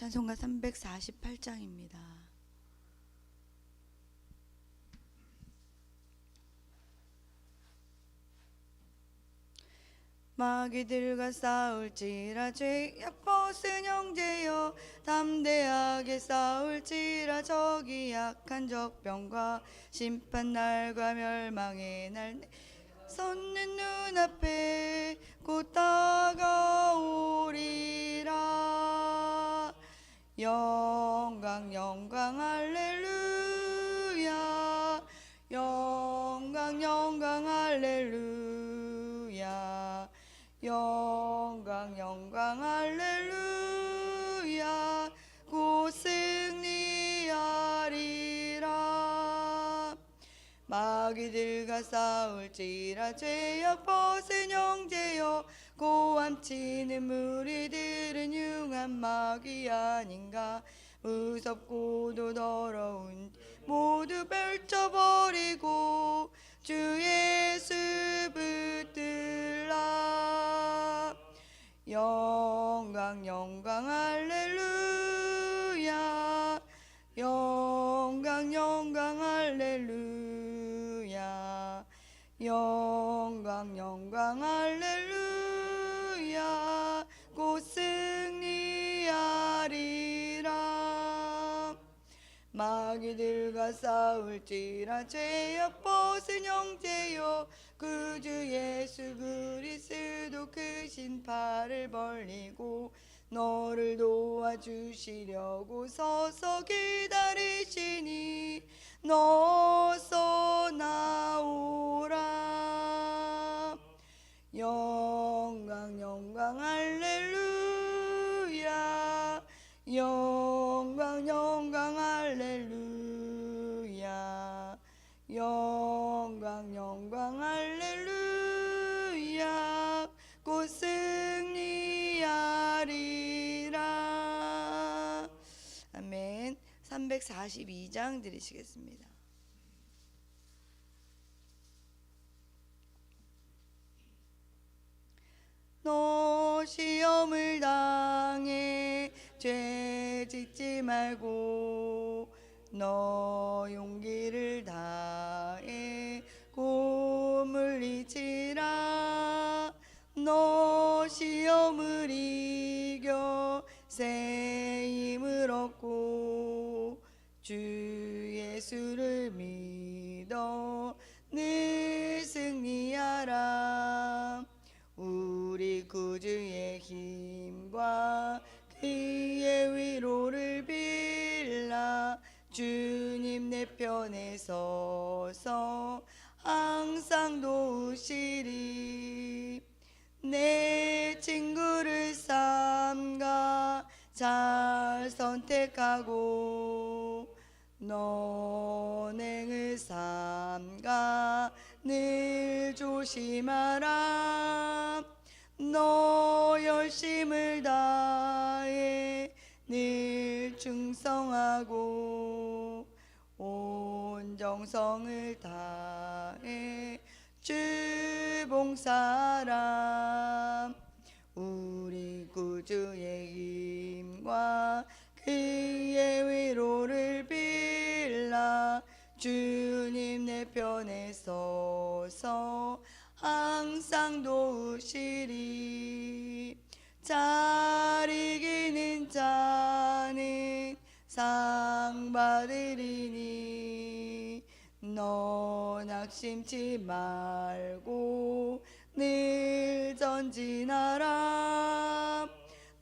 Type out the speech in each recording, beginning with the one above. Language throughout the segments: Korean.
찬송가 348장입니다. 마귀들과 싸울지라 죄악 벗은 형제여 담대하게 싸울지라 적이 약한 적병과 심판 날과 멸망의 날 섰는 눈앞에 곧 다가오리라 영광 영광 할렐루야. 영광 영광 할렐루야. 영광 영광 할렐루야. 곧 승리하리라. 마귀들과 싸울지라 죄악 벗은 형제여 고함치는 무리들은 흉한 마귀 아닌가? 무섭고도 더러운 모두 펼쳐버리고 주 예수 붙들라. 영광 영광 할렐루야 마귀들과 싸울지라 죄악 벗은 형제여 그주 예수 그리스도 크신 팔을 벌리고 너를 도와주시려고 서서 기다리시니 너서 나오라. 영광 영광 할렐 342장 드리시겠습니다. 너 시험을 당해 죄 짓지 말고 너 용기를 다해 꿈을 잊지라. 너 시험을 이겨 새 힘을 얻고 주 예수를 믿어 늘 승리하라. 우리 구주의 힘과 그의 위로를 빌라. 주님 내 편에 서서 항상 도우시리. 내 친구를 삼가 잘 선택하고 너행을 삼가 늘 조심하라. 너 열심을 다해 늘 충성하고 온 정성을 다해 주 봉사라 우리 구주의 힘과 그 주님 내 편에 서서 항상 도우시리. 잘 이기는 자는 상 받으리니 너 낙심치 말고 늘 전진하라.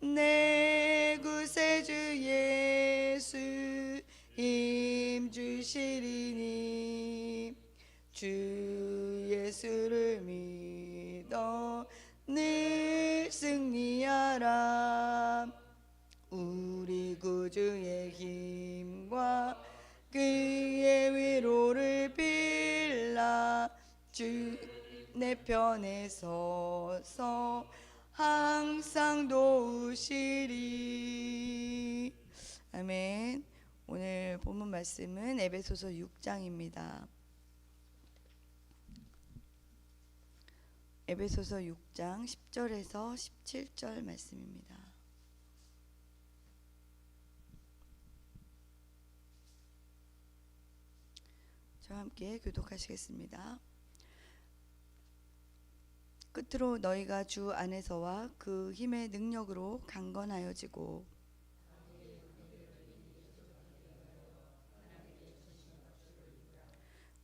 내 구세주 예수 힘 주시리니 주 예수를 믿어 늘 승리하라. 우리 구주의 힘과 그의 위로를 빌라. 주 내 편에 서서 항상 도우시리. 아멘 오늘 본문 말씀은 에베소서 6장입니다. 에베소서 6장 10절에서 17절 말씀입니다. 저 함께 교독하시겠습니다. 끝으로 너희가 주 안에서와 그 힘의 능력으로 강건하여지고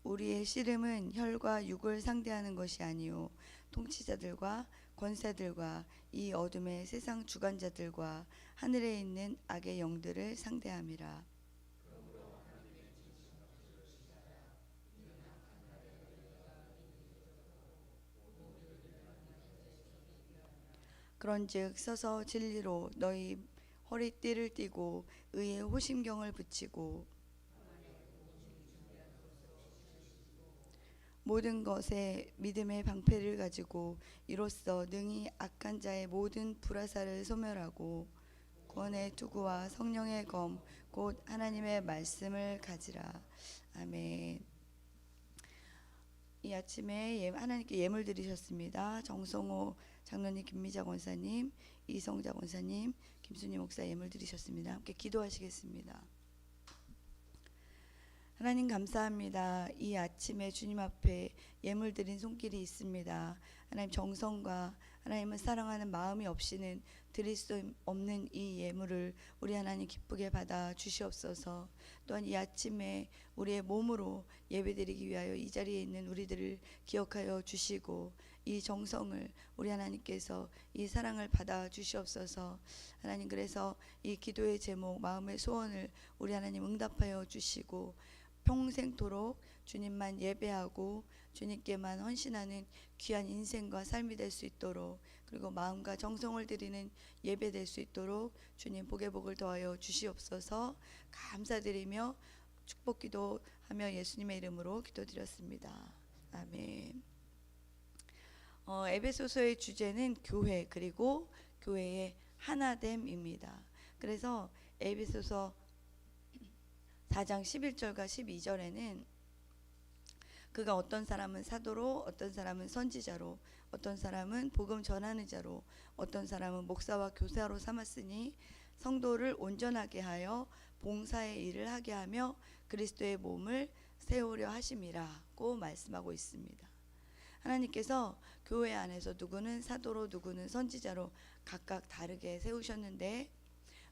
우리의 씨름은 혈과 육을 상대하는 것이 아니요 통치자들과 권세들과 이 어둠의 세상 주관자들과 하늘에 있는 악의 영들을 상대함이라. 그런즉 서서 진리로 너희 허리띠를 띠고 의의 호심경을 붙이고 모든 것에 믿음의 방패를 가지고 이로써 능히 악한 자의 모든 불화살을 소멸하고 구원의 투구와 성령의 검 곧 하나님의 말씀을 가지라 아멘. 이 아침에 예- 하나님께 예물 드리셨습니다. 정성호 장로님, 김미자 권사님, 이성자 권사님, 김순희 목사 예물 드리셨습니다. 함께 기도하시겠습니다. 하나님 감사합니다. 이 아침에 주님 앞에 예물 드린 손길이 있습니다. 하나님 정성과 하나님을 사랑하는 마음이 없이는 드릴 수 없는 이 예물을 우리 하나님 기쁘게 받아 주시옵소서. 또한 이 아침에 우리의 몸으로 예배드리기 위하여 이 자리에 있는 우리들을 기억하여 주시고 이 정성을 우리 하나님께서 이 사랑을 받아 주시옵소서. 하나님 그래서 이 기도의 제목 마음의 소원을 우리 하나님 응답하여 주시고 평생토록 주님만 예배하고 주님께만 헌신하는 귀한 인생과 삶이 될 수 있도록 그리고 마음과 정성을 드리는 예배 될 수 있도록 주님 복의 복을 더하여 주시옵소서 감사드리며 축복 기도 하며 예수님의 이름으로 기도드렸습니다. 아멘. 어, 에베소서의 주제는 교회 그리고 교회의 하나됨입니다. 그래서 에베소서 4장 11절과 12절에는 그가 어떤 사람은 사도로 어떤 사람은 선지자로 어떤 사람은 복음 전하는 자로 어떤 사람은 목사와 교사로 삼았으니 성도를 온전하게 하여 봉사의 일을 하게 하며 그리스도의 몸을 세우려 하심이라고 말씀하고 있습니다. 하나님께서 교회 안에서 누구는 사도로 누구는 선지자로 각각 다르게 세우셨는데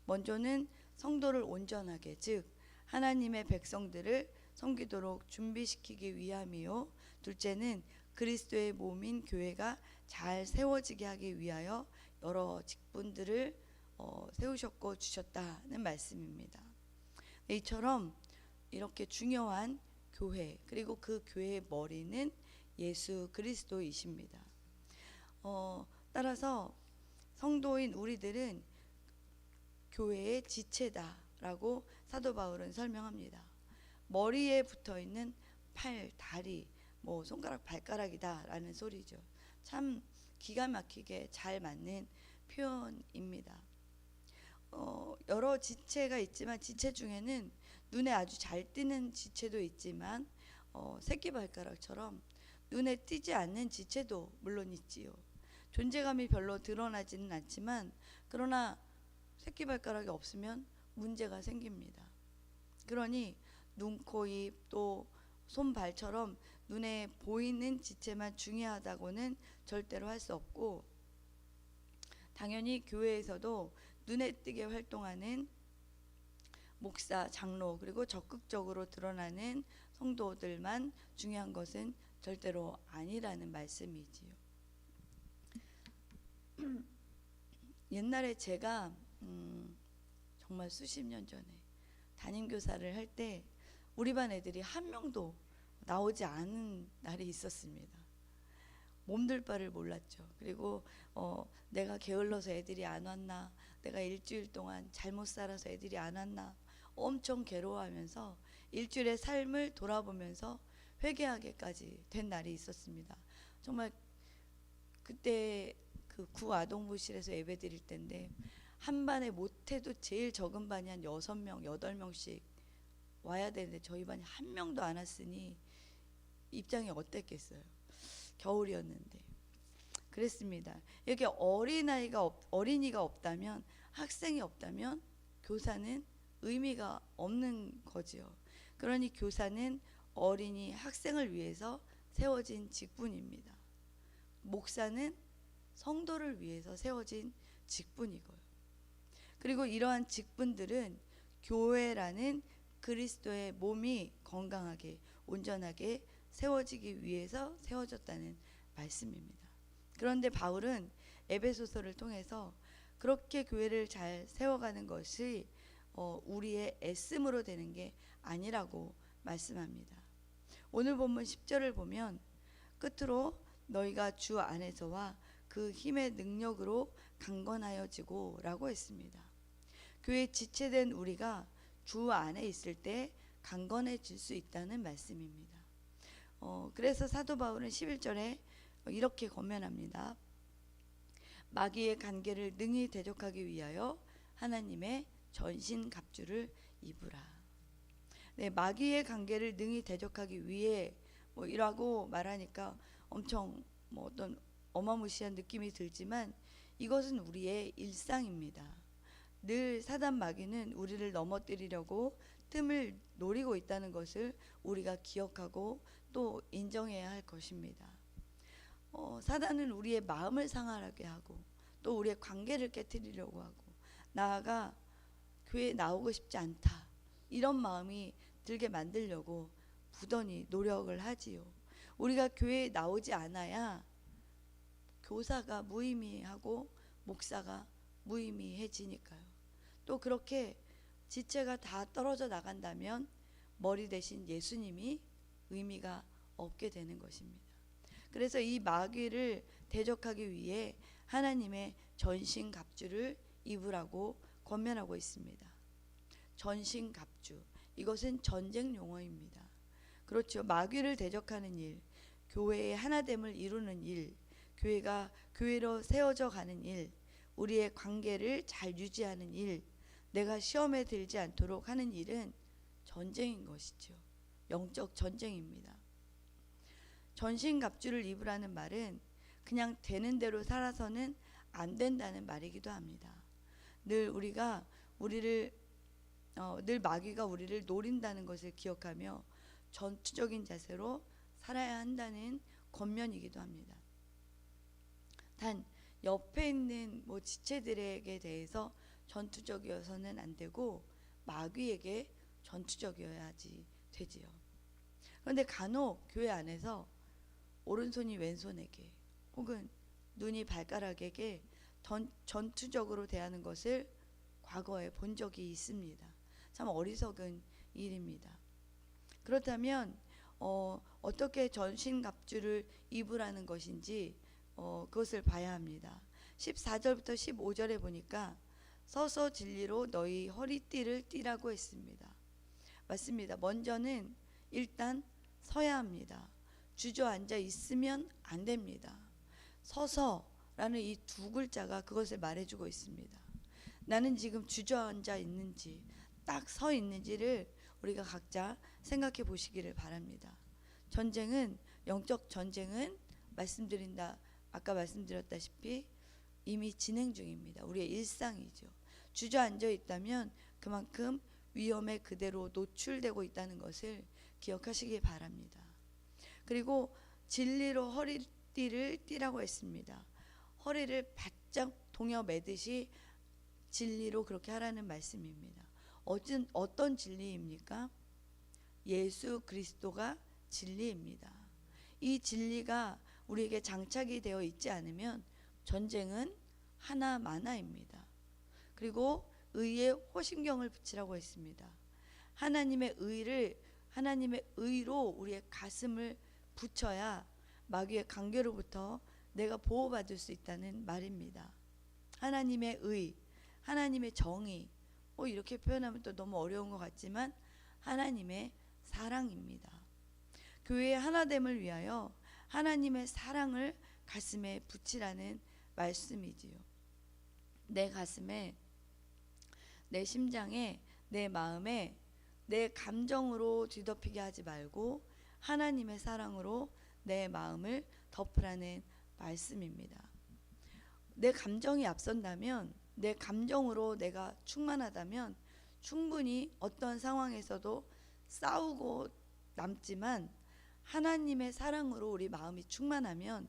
먼저는 성도를 온전하게 즉 하나님의 백성들을 섬기도록 준비시키기 위함이요. 둘째는 그리스도의 몸인 교회가 잘 세워지게 하기 위하여 여러 직분들을 어, 세우셨고 주셨다는 말씀입니다. 이처럼 이렇게 중요한 교회 그리고 그 교회의 머리는 예수 그리스도이십니다. 어, 따라서 성도인 우리들은 교회의 지체다라고 사도 바울은 설명합니다. 머리에 붙어 있는 팔, 다리, 뭐 손가락, 발가락이다라는 소리죠. 참 기가 막히게 잘 맞는 표현입니다. 어, 여러 지체가 있지만 지체 중에는 눈에 아주 잘 띄는 지체도 있지만 어, 새끼 발가락처럼 눈에 띄지 않는 지체도 물론 있지요. 존재감이 별로 드러나지는 않지만 그러나 새끼 발가락이 없으면 문제가 생깁니다. 그러니 눈, 코, 입, 또 손, 발처럼 눈에 보이는 지체만 중요하다고는 절대로 할 수 없고 당연히 교회에서도 눈에 띄게 활동하는 목사, 장로 그리고 적극적으로 드러나는 성도들만 중요한 것은 절대로 아니라는 말씀이지요. 옛날에 제가 음, 정말 수십 년 전에 담임 교사를 할 때 우리 반 애들이 한 명도 나오지 않은 날이 있었습니다. 몸둘 바를 몰랐죠. 그리고 어, 내가 게을러서 애들이 안 왔나, 내가 일주일 동안 잘못 살아서 애들이 안 왔나, 엄청 괴로워하면서 일주일의 삶을 돌아보면서 회개하게까지 된 날이 있었습니다. 정말 그때 그 구아동부실에서 예배 드릴 때인데 한 반에 못해도 제일 적은 반이 한 여섯 명, 여덟 명씩 와야 되는데 저희 반이 한 명도 안 왔으니 입장이 어땠겠어요? 겨울이었는데 그랬습니다. 이렇게 어린아이가 없, 어린이가 없다면 학생이 없다면 교사는 의미가 없는 거지요. 그러니 교사는 어린이 학생을 위해서 세워진 직분입니다. 목사는 성도를 위해서 세워진 직분이고요. 그리고 이러한 직분들은 교회라는 그리스도의 몸이 건강하게 온전하게 세워지기 위해서 세워졌다는 말씀입니다. 그런데 바울은 에베소서를 통해서 그렇게 교회를 잘 세워가는 것이 어, 우리의 애씀으로 되는 게 아니라고 말씀합니다. 오늘 본문 10절을 보면 끝으로 너희가 주 안에서와 그 힘의 능력으로 강건하여지고 라고 했습니다. 교회 지체된 우리가 주 안에 있을 때 강건해질 수 있다는 말씀입니다. 어, 그래서 사도 바울은 11절에 이렇게 권면합니다. 마귀의 관계를 능히 대적하기 위하여 하나님의 전신 갑주를 입으라. 네, 마귀의 관계를 능히 대적하기 위해 뭐 이라고 말하니까 엄청 뭐 어떤 어마무시한 느낌이 들지만 이것은 우리의 일상입니다. 늘 사단 마귀는 우리를 넘어뜨리려고 틈을 노리고 있다는 것을 우리가 기억하고 또 인정해야 할 것입니다. 어, 사단은 우리의 마음을 상하게 하고 또 우리의 관계를 깨뜨리려고 하고 나아가 교회에 나오고 싶지 않다 이런 마음이 들게 만들려고 부단히 노력을 하지요. 우리가 교회에 나오지 않아야 교사가 무의미하고 목사가 무의미해지니까요. 또 그렇게 지체가 다 떨어져 나간다면 머리 대신 예수님이 의미가 없게 되는 것입니다. 그래서 이 마귀를 대적하기 위해 하나님의 전신 갑주를 입으라고 권면하고 있습니다. 전신 갑주 이것은 전쟁 용어입니다. 그렇죠. 마귀를 대적하는 일, 교회의 하나됨을 이루는 일, 교회가 교회로 세워져 가는 일, 우리의 관계를 잘 유지하는 일, 내가 시험에 들지 않도록 하는 일은 전쟁인 것이죠. 영적 전쟁입니다. 전신갑주를 입으라는 말은 그냥 되는 대로 살아서는 안 된다는 말이기도 합니다. 늘 우리가 우리를 어, 늘 마귀가 우리를 노린다는 것을 기억하며 전투적인 자세로 살아야 한다는 권면이기도 합니다. 단 옆에 있는 뭐 지체들에게 대해서 전투적이어서는 안 되고 마귀에게 전투적이어야지 되지요. 그런데 간혹 교회 안에서 오른손이 왼손에게 혹은 눈이 발가락에게 전, 전투적으로 대하는 것을 과거에 본 적이 있습니다. 참 어리석은 일입니다. 그렇다면 어, 어떻게 전신갑주를 입으라는 것인지 어, 그것을 봐야 합니다. 14절부터 15절에 보니까 서서 진리로 너희 허리띠를 띠라고 했습니다. 맞습니다. 먼저는 일단 서야 합니다. 주저앉아 있으면 안 됩니다. 서서라는 이 두 글자가 그것을 말해주고 있습니다. 나는 지금 주저앉아 있는지 딱 서 있는지를 우리가 각자 생각해 보시기를 바랍니다. 전쟁은 영적 전쟁은 말씀드린다 아까 말씀드렸다시피 이미 진행 중입니다. 우리의 일상이죠. 주저앉아 있다면 그만큼 위험에 그대로 노출되고 있다는 것을 기억하시기 바랍니다. 그리고 진리로 허리띠를 띠라고 했습니다. 허리를 바짝 동여 매듯이 진리로 그렇게 하라는 말씀입니다. 어떤 어떤 진리입니까? 예수 그리스도가 진리입니다. 이 진리가 우리에게 장착이 되어 있지 않으면 전쟁은 하나마나입니다. 그리고 의에 호심경을 붙이라고 했습니다. 하나님의 의를 하나님의 의로 우리의 가슴을 붙여야 마귀의 관계로부터 내가 보호받을 수 있다는 말입니다. 하나님의 의, 하나님의 정의, 뭐 이렇게 표현하면 또 너무 어려운 것 같지만 하나님의 사랑입니다. 교회의 하나됨을 위하여 하나님의 사랑을 가슴에 붙이라는 말씀이지요. 내 가슴에, 내 심장에, 내 마음에, 내 감정으로 뒤덮이게 하지 말고 하나님의 사랑으로 내 마음을 덮으라는 말씀입니다. 내 감정이 앞선다면, 내 감정으로 내가 충만하다면 충분히 어떤 상황에서도 싸우고 남지만 하나님의 사랑으로 우리 마음이 충만하면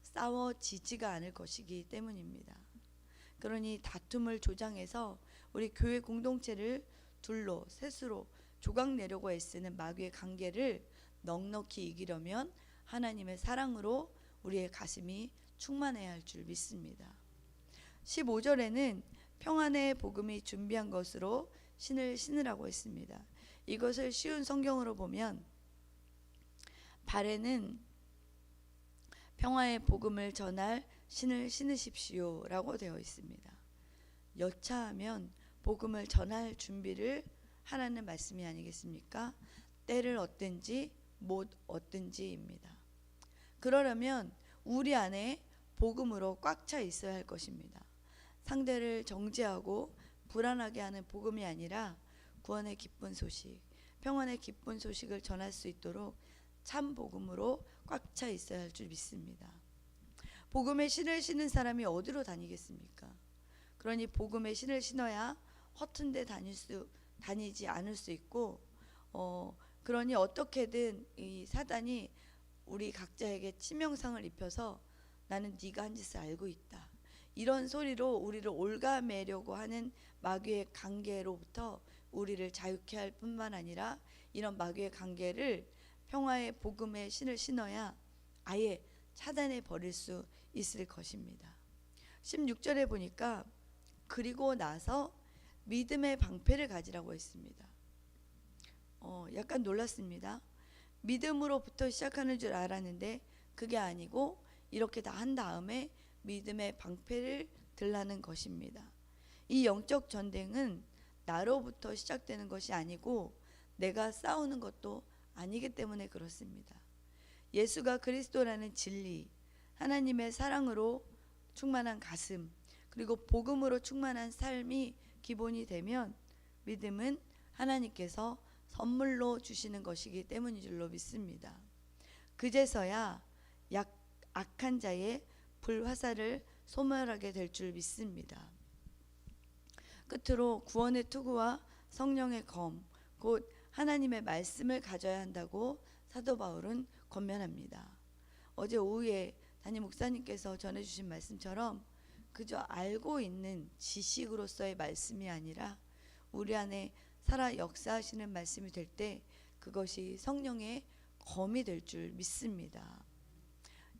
싸워지지가 않을 것이기 때문입니다. 그러니 다툼을 조장해서 우리 교회 공동체를 둘로 셋으로 조각내려고 애쓰는 마귀의 관계를 넉넉히 이기려면 하나님의 사랑으로 우리의 가슴이 충만해야 할 줄 믿습니다. 15절에는 평안의 복음이 준비한 것으로 신을 신으라고 했습니다. 이것을 쉬운 성경으로 보면 발에는 평화의 복음을 전할 신을 신으십시오라고 되어 있습니다. 여차하면 복음을 전할 준비를 하라는 말씀이 아니겠습니까? 때를 얻든지 못 얻든지입니다. 그러려면 우리 안에 복음으로 꽉 차 있어야 할 것입니다. 상대를 정죄하고 불안하게 하는 복음이 아니라 구원의 기쁜 소식, 평안의 기쁜 소식을 전할 수 있도록 참 복음으로 꽉 차 있어야 할 줄 믿습니다. 복음의 신을 신은 사람이 어디로 다니겠습니까? 그러니 복음의 신을 신어야 허튼 데 다닐 수 다니지 않을 수 있고 어 그러니 어떻게든 이 사단이 우리 각자에게 치명상을 입혀서 나는 네가 한 짓을 알고 있다. 이런 소리로 우리를 올가매려고 하는 마귀의 관계로부터 우리를 자유케 할 뿐만 아니라 이런 마귀의 관계를 평화의 복음의 신을 신어야 아예 차단해 버릴 수 있을 것입니다. 16절에 보니까 그리고 나서 믿음의 방패를 가지라고 했습니다. 어, 약간 놀랐습니다. 믿음으로부터 시작하는 줄 알았는데 그게 아니고 이렇게 다 한 다음에 믿음의 방패를 들라는 것입니다. 이 영적 전쟁은 나로부터 시작되는 것이 아니고 내가 싸우는 것도 아니기 때문에 그렇습니다. 예수가 그리스도라는 진리, 하나님의 사랑으로 충만한 가슴, 그리고 복음으로 충만한 삶이 기본이 되면 믿음은 하나님께서 선물로 주시는 것이기 때문인 줄로 믿습니다. 그제서야 약 악한 자의 불화살을 소멸하게 될 줄 믿습니다. 끝으로 구원의 투구와 성령의 검, 곧 하나님의 말씀을 가져야 한다고 사도 바울은 권면합니다. 어제 오후에 담임 목사님께서 전해주신 말씀처럼 그저 알고 있는 지식으로서의 말씀이 아니라 우리 안에 살아 역사하시는 말씀이 될 때 그것이 성령의 검이 될 줄 믿습니다.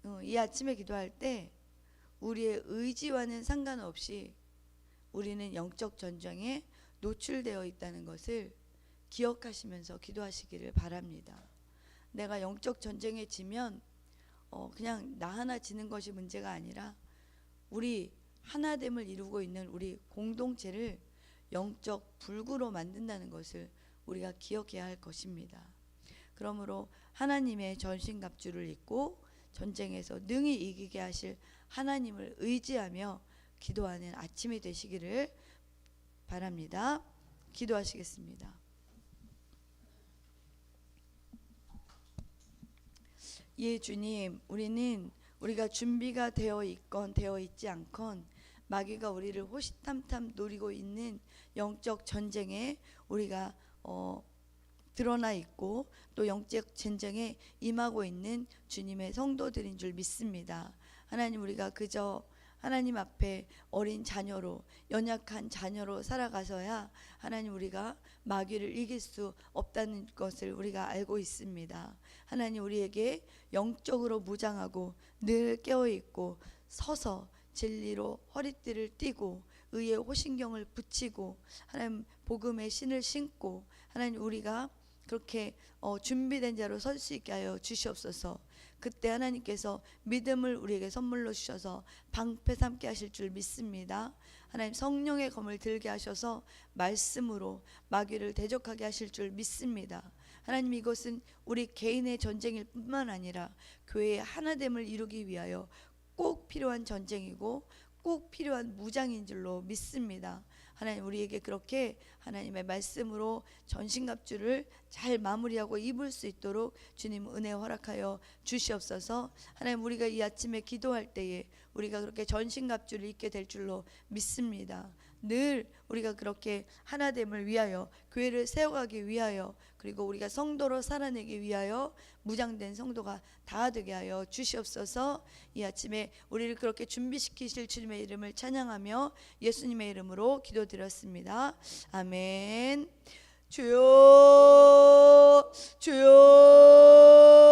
어, 이 아침에 기도할 때 우리의 의지와는 상관없이 우리는 영적 전쟁에 노출되어 있다는 것을 기억하시면서 기도하시기를 바랍니다. 내가 영적 전쟁에 지면 어, 그냥 나 하나 지는 것이 문제가 아니라 우리 하나됨을 이루고 있는 우리 공동체를 영적 불구로 만든다는 것을 우리가 기억해야 할 것입니다. 그러므로 하나님의 전신갑주를 입고 전쟁에서 능히 이기게 하실 하나님을 의지하며 기도하는 아침이 되시기를 바랍니다. 기도하시겠습니다. 예, 주님, 우리는 우리가 준비가 되어 있건 되어 있지 않건 마귀가 우리를 호시탐탐 노리고 있는 영적 전쟁에 우리가 어, 드러나 있고 또 영적 전쟁에 임하고 있는 주님의 성도들인 줄 믿습니다. 하나님 우리가 그저 하나님 앞에 어린 자녀로 연약한 자녀로 살아가서야 하나님 우리가 마귀를 이길 수 없다는 것을 우리가 알고 있습니다. 하나님 우리에게 영적으로 무장하고 늘 깨어 있고 서서 진리로 허리띠를 띠고 의의 호신경을 붙이고 하나님 복음의 신을 신고 하나님 우리가 그렇게 어, 준비된 자로 설 수 있게 하여 주시옵소서. 그때 하나님께서 믿음을 우리에게 선물로 주셔서 방패 삼게 하실 줄 믿습니다. 하나님 성령의 검을 들게 하셔서 말씀으로 마귀를 대적하게 하실 줄 믿습니다. 하나님 이것은 우리 개인의 전쟁일 뿐만 아니라 교회의 하나됨을 이루기 위하여 꼭 필요한 전쟁이고 꼭 필요한 무장인 줄로 믿습니다. 하나님 우리에게 그렇게 하나님의 말씀으로 전신갑주를 잘 마무리하고 입을 수 있도록 주님 은혜 허락하여 주시옵소서. 하나님 우리가 이 아침에 기도할 때에 우리가 그렇게 전신갑주를 입게 될 줄로 믿습니다. 늘 우리가 그렇게 하나됨을 위하여 교회를 세워가기 위하여 그리고 우리가 성도로 살아내기 위하여 무장된 성도가 다 되게 하여 주시옵소서. 이 아침에 우리를 그렇게 준비시키실 주님의 이름을 찬양하며 예수님의 이름으로 기도드렸습니다. 아멘. 주여 주여